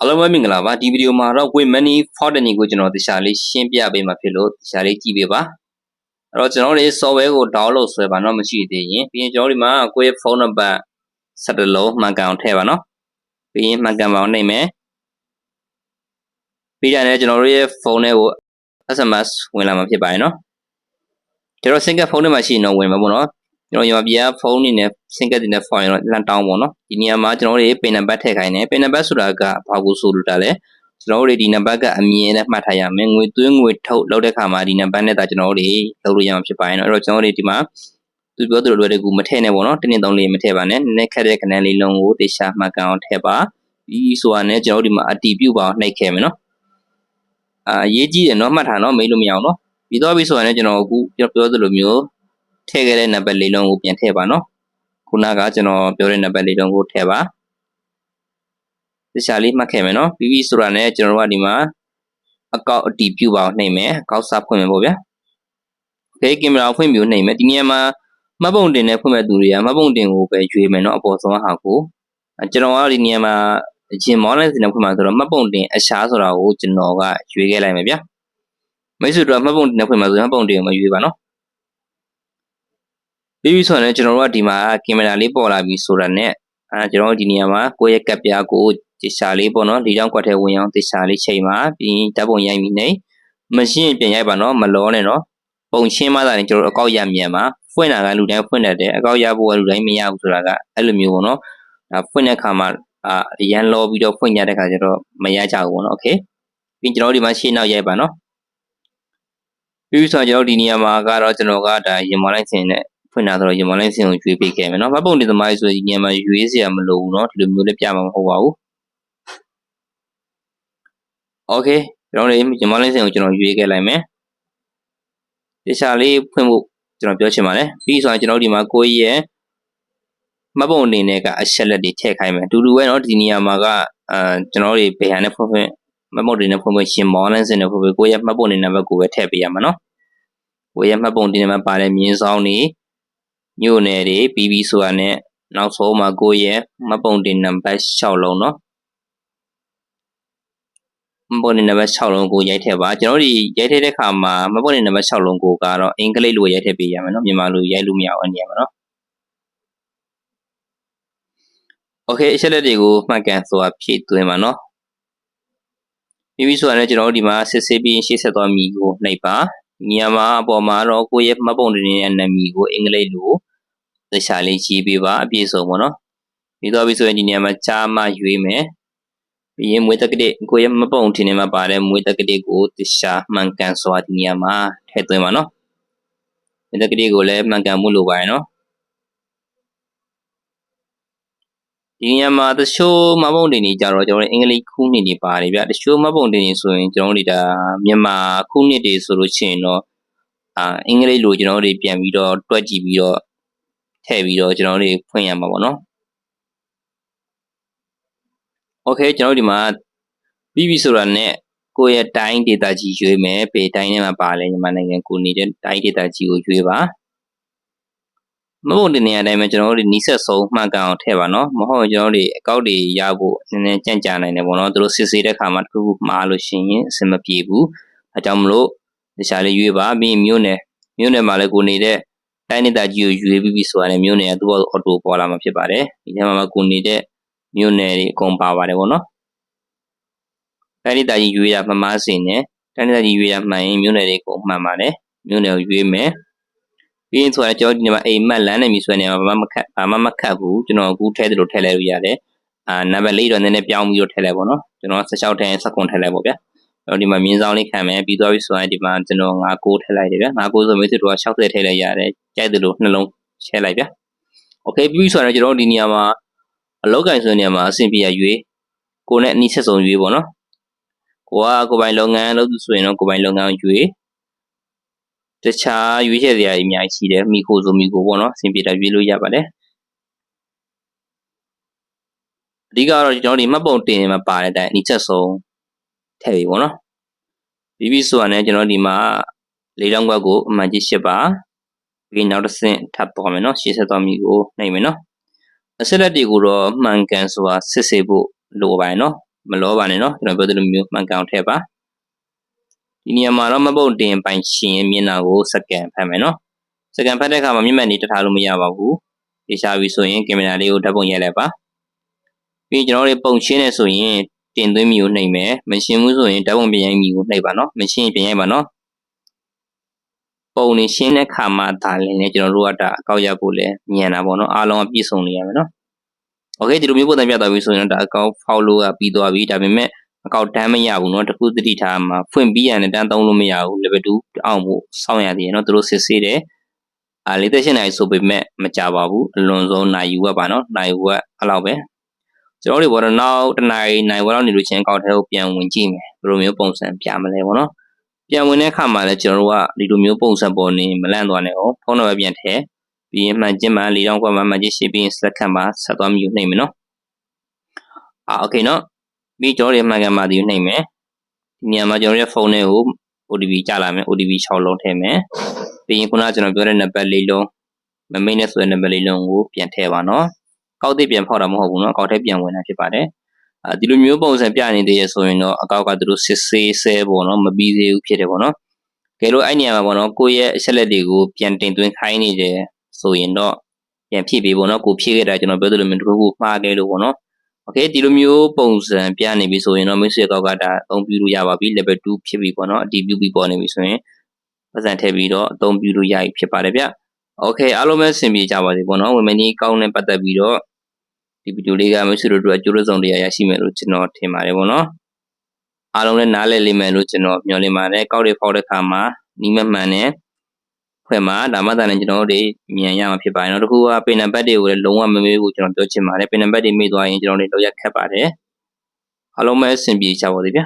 အားလုံးပဲမင်္ဂလာပါဒီဗီဒီယိုမှာတော့ Win Money Fortnite ကိုကျွန်တော်တရားလေးရှင်းပြပေးမှာဖြစ်လို့တရားလေးကြည့်ပေးပါအဲ့တော့ကျွန်တော်တို့ software ကို download ဆွဲပါတော့မရှိသေးရင်ပြီးရင်ကျွန်တော်ဒီမှာကိုယ့်ရဲ့ဖုန်းနံပါတ်17လုံးမှန်ကန်အောင်ထည့်ပါနော်ပြီးရင်မှန်ကန်ပါအောင်နှိပ်မယ်ပြီးကြတယ်ကျွန်တော်တို့ရဲ့ဖုန်းထဲကို SMS ဝင်လာမှာဖြစ်ပါတယ်နော်ကျွန်တော် single ဖုန်းထဲမှာရှိရင်တော့ဝင်မှာပေါ့နော် ကျွန်တော်ညီမပြဖုန်းနေနဲ့ single တင်တဲ့ file ရောလန်တောင်းပေါ့နော်ဒီနေရာမှာကျွန်တော်တို့ပင်နံပါတ်ထည့်ခိုင်းတယ်ပင်နံပါတ်ဆိုတာကဘာကိုဆိုလိုတာလဲကျွန်တော်တို့ဒီနံပါတ်ကအမြင်နဲ့မှတ်ထားရမယ်ငွေသွင်းငွေထုတ်လုပ်တဲ့ခါမှာဒီနံပါတ်နဲ့ဒါကျွန်တော်တို့လုပ်လို့ရမှာဖြစ်ပါတယ်နော်အဲ့တော့ကျွန်တော်တို့ဒီမှာသူပြောသလိုလွယ်တကူမထည့်နဲ့ပေါ့နော်တင်းတင်းသုံးလေးမထည့်ပါနဲ့နည်းနည်းခက်တဲ့ခဏလေးလုံးကိုတေချာမှတ်ကန်အောင်ထည့်ပါပြီးဆိုတာနဲ့ကျွန်တော်တို့ဒီမှာအတီးပြုတ်ပါအောင်နှိပ်ခဲ့မယ်နော်အာရေးကြည့်တယ်နော်မှတ်ထားနော်မေးလို့မရအောင်နော်ပြီးတော့ပြီဆိုတာနဲ့ကျွန်တော်အခုပြောသလိုမျိုး ထည့်ခဲ့တဲ့နံပါတ်လေးလုံးကိုပြန်ထည့်ပါနော်ခုနကကျွန်တော်ပြောတဲ့နံပါတ်လေးလုံးကိုထည့်ပါတခြားလေးမှတ်ခဲ့မယ်နော်ပြီးပြီဆိုတာနဲ့ကျွန်တော်တို့ကဒီမှာအကောက်အတီးပြုတ်ပါအောင်နှိပ်မယ်အကောက်စဖွင့်မယ်ပေါ့ဗျာโอเคကင်မရာဖွင့်ပြီးနှိပ်မယ်ဒီနေရာမှာမှတ်ပုံတင်နဲ့ဖွင့်မဲ့သူတွေကမှတ်ပုံတင်ကိုပဲရွေးမယ်နော်အပေါ်ဆုံးဟာကိုကျွန်တော်ကဒီနေရာမှာအချင်းမောင်းလိုက်စနေဖွင့်မှာဆိုတော့မှတ်ပုံတင်အရှားဆိုတာကိုကျွန်တော်ကရွေးခဲ့လိုက်မယ်ဗျာမိတ်ဆွေတို့မှတ်ပုံတင်နဲ့ဖွင့်မှာဆိုရင်မှတ်ပုံတင်ကိုမရွေးပါနော် ပြီးပြီဆိုရင်ကျွန်တော်တို့ကဒီမှာကင်မရာလေးပေါ်လာပြီဆိုတာနဲ့အဲကျွန်တော်တို့ဒီနေရာမှာကိုယ့်ရဲ့ကပ်ပြားကိုတေချာလေးပေါ့နော်ဒီကြောင့်ကွက်ထဲဝင်အောင်တေချာလေးချိန်ပါပြီးဓာတ်ပုံရိုက်ပြီးနေမရှင်းပြင်ရိုက်ပါနော်မလောနဲ့နော်ပုံချင်းမှသာရင်ကျွန်တော်တို့အကောက်ရမြန်ပါဖွင့်တာကလူတိုင်းဖွင့်တတ်တယ်အကောက်ရဖို့ကလူတိုင်းမရဘူးဆိုတာကအဲ့လိုမျိုးပေါ့နော်ဒါဖွင့်တဲ့ခါမှာအာရန်လောပြီးတော့ဖွင့်ရတဲ့ခါကျတော့မရကြဘူးပေါ့နော်โอเคပြီးကျွန်တော်တို့ဒီမှာရှင်းနောက်ရိုက်ပါနော်ပြီးဆိုတော့ကျွန်တော်ဒီနေရာမှာကတော့ကျွန်တော်ကဒါရင်မောင်းလိုက်စင်နဲ့ ဖွင့်တာဆိုတော့ရင်မောင်းလိုက်စင်ကိုရွေးပေးခဲ့မယ်နော်မပုံဒီသမားကြီးဆိုဒီနေရာမှာရွေးစရာမလိုဘူးနော်ဒီလိုမျိုးလေးပြမှာမဟုတ်ပါဘူးโอเคကျွန်တော်တို့ရင်မောင်းလိုက်စင်ကိုကျွန်တော်ရွေးခဲ့လိုက်မယ်တခြားလေးဖွင့်ဖို့ကျွန်တော်ပြောချင်ပါတယ်ပြီးဆိုရင်ကျွန်တော်ဒီမှာကိုကြီးရဲ့မပုံအနေနဲ့ကအချက်လက်တွေထည့်ခိုင်းမယ်အတူတူပဲเนาะဒီနေရာမှာကအာကျွန်တော်တို့ဘယ်ဟာနဲ့ဖွင့်ဖွင့်မပုံတွေနဲ့ဖွင့်ဖွင့်ရှင်မောင်းလိုင်းစင်နဲ့ဖွင့်ဖွင့်ကိုရဲ့မှတ်ပုံနေနံပါတ်ကိုပဲထည့်ပေးရမှာเนาะကိုရဲ့မှတ်ပုံတင်နံပါတ်ပါတဲ့မြင်းဆောင်တွေ မြို့နယ်တွေပြီးပြီးဆိုတာနဲ့နောက်ဆုံးမှာကိုရဲ့မှတ်ပုံတင်နံပါတ်6လုံးเนาะမပေါ်နေနံပါတ်6လုံးကိုရိုက်ထည့်ပါကျွန်တော်တို့ရိုက်ထည့်တဲ့ခါမှာမပေါ်နေနံပါတ်6လုံးကိုကတော့အင်္ဂလိပ်လိုရိုက်ထည့်ပေးရမယ်เนาะမြန်မာလိုရိုက်လို့မရဘူးအနေရမှာเนาะโอเคအချက်လက်တွေကိုမှတ်ကန်ဆိုတာဖြည့်သွင်းပါเนาะပြီးပြီဆိုရင်ကျွန်တော်တို့ဒီမှာစစ်ဆေးပြီးရှေ့ဆက်သွားမည်ကိုနှိပ်ပါ ညီမအပေါ်မှာတော့ကိုယ့်ရဲ့မှတ်ပုံတင်ရဲ့နာမည်ကိုအင်္ဂလိပ်လိုသခြားလေးရေးပေးပါအပြည့်စုံပေါ့နော်ပြီးတော့ပြီဆိုရင်ဒီနေရာမှာကြာမှရွေးမယ်ပြီးရင်မွေးတက်ကလေးကိုယ့်ရဲ့မှတ်ပုံတင်နေမှာပါတဲ့မွေးတက်ကလေးကိုသခြားမှန်ကန်စွာဒီနေရာမှာထည့်သွင်းပါနော်မွေးတက်ကလေးကိုလည်းမှန်ကန်မှုလိုပါရနော် ဒီနေရာမှာတချို့မပုံတင်နေကြတော့ကျွန်တော်တို့အင်္ဂလိပ်ခုနှစ်တွေပါတယ်ဗျတချို့မပုံတင်နေဆိုရင်ကျွန်တော်တို့ဒါမြန်မာခုနှစ်တွေဆိုလို့ရှိရင်တော့အာအင်္ဂလိပ်လိုကျွန်တော်တို့ပြန်ပြီးတော့တွက်ကြည့်ပြီးတော့ထည့်ပြီးတော့ကျွန်တော်တို့ဖွင့်ရမှာပေါ့နော်โอเคကျွန်တော်တို့ဒီမှာပြီးပြီဆိုတာနဲ့ကိုယ့်ရဲ့တိုင်း data ကြီးရွေးမယ်ပေတိုင်းထဲမှာပါလဲမြန်မာနိုင်ငံကိုနေတဲ့တိုင်း data ကြီးကိုရွေးပါ မဟုတ်တဲ့နေရာတိုင်းမှာကျွန်တော်တို့နီးစပ်ဆုံးမှန်ကန်အောင်ထည့်ပါနော်မဟုတ်ကျွန်တော်တို့အကောက်တွေရဖို့နည်းနည်းကြံ့ကြာနိုင်တယ်ပေါ့နော်သူတို့စစ်ဆေးတဲ့ခါမှာတစ်ခုခုမှားလို့ရှိရင်အဆင်မပြေဘူးအဲကြောင့်မလို့တခြားလေးရွေးပါပြီးမြို့နယ်မြို့နယ်မှာလည်းကိုနေတဲ့တိုင်းဒေသကြီးကိုရွေးပြီးပြီဆိုရင်မြို့နယ်ကသူ့အော်တိုပေါ်လာမှာဖြစ်ပါတယ်ဒီထဲမှာကိုနေတဲ့မြို့နယ်တွေအကုန်ပါပါတယ်ပေါ့နော်တိုင်းဒေသကြီးရွေးရမမားစင်နဲ့တိုင်းဒေသကြီးရွေးရမှန်ရင်မြို့နယ်တွေအကုန်မှန်ပါတယ်မြို့နယ်ကိုရွေးမယ် ပြီးရင်ဆိုတာကျွန်တော်ဒီမှာအိမ်မက်လမ်းနေပြီဆိုရင်ဘာမှမခတ်ဘာမှမခတ်ဘူးကျွန်တော်အခုထည့်တယ်လို့ထည့်လိုက်လို့ရတယ်အာနံပါတ်၄တော့နည်းနည်းပြောင်းပြီးတော့ထည့်လိုက်ပေါ့နော်ကျွန်တော်16ထည့်19ထည့်လိုက်ပေါ့ဗျာတော့ဒီမှာမြင်းဆောင်လေးခံမယ်ပြီးသွားပြီဆိုရင်ဒီမှာကျွန်တော်9ထည့်လိုက်တယ်ဗျာ9ဆိုမိတ်ဆွေတို့က60ထည့်လိုက်ရတယ်ကြိုက်တယ်လို့နှလုံးချဲလိုက်ဗျာโอเคပြီးပြီဆိုရင်ကျွန်တော်ဒီနေရာမှာအလောက်ကင်ဆိုတဲ့နေရာမှာအဆင်ပြေရရွေးကိုနဲ့အနည်းဆက်ဆုံးရွေးပေါ့နော်ကိုကကိုပိုင်လုပ်ငန်းလုပ်သူဆိုရင်တော့ကိုပိုင်လုပ်ငန်းရွေး တခြားရွေးချယ်စရာအများကြီးရှိတယ်မိခိုဆိုမိခိုပေါ့နော်အဆင်ပြေတာရွေးလို့ရပါတယ်အဓိကတော့ကျွန်တော်ဒီမှတ်ပုံတင်မှာပါတဲ့အတိုင်းအနည်းချက်ဆုံးထည့်ပြီပေါ့နော်ပြီးပြီဆိုတာနဲ့ကျွန်တော်ဒီမှာလေးတောင်းခွက်ကိုအမှန်ကြီးရှစ်ပါပြီးနောက်တစ်ဆင့်ထပ်ပေါ်မယ်နော်ရှေ့ဆက်သွားမိကိုနှိပ်မယ်နော်အစလက်တွေကိုတော့မှန်ကန်စွာစစ်ဆေးဖို့လိုပါတယ်နော်မလောပါနဲ့နော်ကျွန်တော်ပြောသလိုမျိုးမှန်ကန်အောင်ထည့်ပါ ဒီနေရာမှာတော့မပုတ်တင်ပိုင်ရှင်ရဲ့မျက်နှာကိုစကန်ဖတ်မယ်နော်စကန်ဖတ်တဲ့အခါမှာမျက်မှန်နေတထားလို့မရပါဘူးဒီရှာပြီဆိုရင်ကင်မရာလေးကိုဓာတ်ပုံရိုက်လိုက်ပါပြီးကျွန်တော်တို့ပုံရှင်းနေဆိုရင်တင်သွင်းမိကိုနှိပ်မယ်မရှင်းဘူးဆိုရင်ဓာတ်ပုံပြင်ရိုက်မိကိုနှိပ်ပါနော်မရှင်းရင်ပြင်ရိုက်ပါနော်ပုံနေရှင်းတဲ့ခါမှဒါလည်းလည်းကျွန်တော်တို့ကဒါအကောက်ရဖို့လဲမြင်တာပေါ့နော်အားလုံးအပြည့်စုံနေရမယ်နော်โอเคဒီလိုမျိုးပုံစံပြသွားပြီဆိုရင်တော့ဒါအကောက်ဖောက်လို့ကပြီးသွားပြီဒါပေမဲ့ အကောက်တန်းမရဘူးเนาะတခုသတိထားမှာဖွင့်ပြီးရတယ်တန်းသုံးလို့မရဘူး level 2အောင်ဖို့စောင့်ရသေးတယ်เนาะသူတို့စစ်ဆေးတယ်အာ48နိုင်ဆိုပေမဲ့မကြပါဘူးအလွန်ဆုံးနိုင်ယူဝက်ပါเนาะနိုင်ယူဝက်အဲ့လောက်ပဲကျွန်တော်တို့ဘောတော့နောက်တနိုင်နိုင်ဝက်လောက်နေလို့ချင်းအကောက်ထဲကိုပြန်ဝင်ကြည့်မယ်ဘယ်လိုမျိုးပုံစံပြမလဲပေါ့เนาะပြန်ဝင်တဲ့အခါမှာလည်းကျွန်တော်တို့ကဒီလိုမျိုးပုံစံပေါ်နေမလန့်သွားနဲ့哦ဖုန်းနံပါတ်ပြန်ထည့်ပြီးရင်မှန်ချင်းမှ၄တောင်ခွက်မှမှန်ချင်းရှင်းပြီးရင်စလက်ခံမှာဆက်သွားမြူနှိမ့်မယ်နော်အာโอเคနော် ပြီးကျွန်တော်တို့မှန်ကန်ပါဒီကိုနှိမ့်မယ်ဒီနေရာမှာကျွန်တော်ရဲ့ဖုန်းထဲကို OTP ကြလာမယ် OTP 6လုံးထည့်မယ်ပြီးရင်ခုနကကျွန်တော်ပြောတဲ့နံပါတ်၄လုံးမမိတ်နဲ့ဆိုတဲ့နံပါတ်၄လုံးကိုပြန်ထည့်ပါနော်ကောက်တဲ့ပြန်ဖောက်တာမဟုတ်ဘူးနော်အကောက်ထဲပြန်ဝင်တာဖြစ်ပါတယ်အဲဒီလိုမျိုးပုံစံပြနေသေးရဆိုရင်တော့အကောက်ကသူတို့စစ်ဆေးဆဲပေါ့နော်မပြီးသေးဘူးဖြစ်တယ်ပေါ့နော်ကဲလို့အဲ့နေရာမှာပေါ့နော်ကိုယ့်ရဲ့အချက်လက်တွေကိုပြန်တင်သွင်းခိုင်းနေတယ်ဆိုရင်တော့ပြန်ဖြည့်ပေးပေါ့နော်ကိုဖြည့်ခဲ့တာကျွန်တော်ပြောသလိုမျိုးတစ်ခုခုမှားခဲ့လို့ပေါ့နော် โอเคဒီလိုမျိုးပုံစံပြနေပြီဆိုရင်တော့မိတ်ဆွေကောက်ကဒါအသုံးပြုလို့ရပါပြီ level 2ဖြစ်ပြီပေါ့နော်အတည်ပြုပြီးပေါ်နေပြီဆိုရင်ပတ်စံထည့်ပြီးတော့အသုံးပြုလို့ရပြီဖြစ်ပါတယ်ဗျโอเคအားလုံးပဲဆင်ပြေကြပါစေပေါ့နော်ဝေမနီကောင်းနဲ့ပတ်သက်ပြီးတော့ဒီဗီဒီယိုလေးကမိတ်ဆွေတို့အတွက်အကျိုးရဆောင်တရားရရှိမယ်လို့ကျွန်တော်ထင်ပါတယ်ပေါ့နော်အားလုံးလည်းနားလည်လိမ့်မယ်လို့ကျွန်တော်မျှော်လင့်ပါတယ်ကောက်တွေဖောက်တဲ့အခါမှာနီးမမှန်နဲ့ ဖွဲ့မှာဒါမှသာလည်းကျွန်တော်တို့မြင်ရမှာဖြစ်ပါတယ်နော်တခုကပင်နံပါတ်တွေကိုလည်းလုံးဝမမေးဘူးကျွန်တော်ပြောချင်ပါတယ်ပင်နံပါတ်တွေမေ့သွားရင်ကျွန်တော်တို့လောက်ရခက်ပါတယ်အားလုံးပဲအဆင်ပြေကြပါစေဗျာ